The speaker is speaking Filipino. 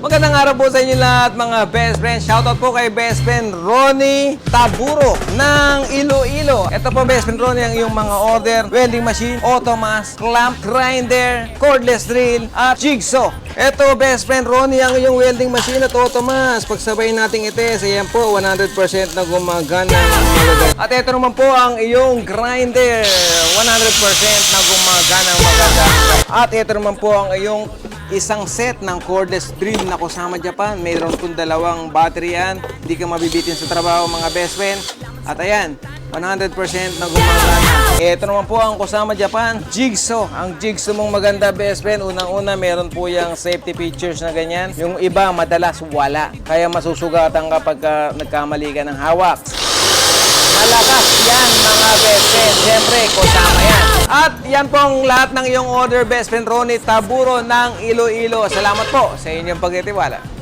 Magandang araw po sa inyo lahat mga best friends. Shoutout po kay best friend Ronnie Taburo ng Iloilo. Ito po best friend Ronnie ang iyong mga order, welding machine, automas, clamp, grinder, cordless drill, at jigsaw. Ito best friend Ronnie ang iyong welding machine at automas. Pagsabayin natin ites, ayan po 100% na gumagana. At ito naman po ang iyong grinder, 100% na gumagana maganda. At ito naman po ang iyong isang set ng cordless drill na Kusama Japan. Mayroon kong dalawang battery yan. Hindi ka mabibitin sa trabaho mga best friend. At ayan, 100% na gumagana. Ito naman po ang Kusama Japan Jigsaw. Ang jigsaw mong maganda best friend. Unang-una meron po yung safety features na ganyan. Yung iba madalas wala. Kaya masusugatan kapag ah, nagkamali ka ng hawak. Malakas yan mga best friend. Siyempre, kasama yan. At yan po ang lahat ng iyong order, best friend Ronnie Taburo ng Iloilo. Salamat po sa inyong pagtitiwala.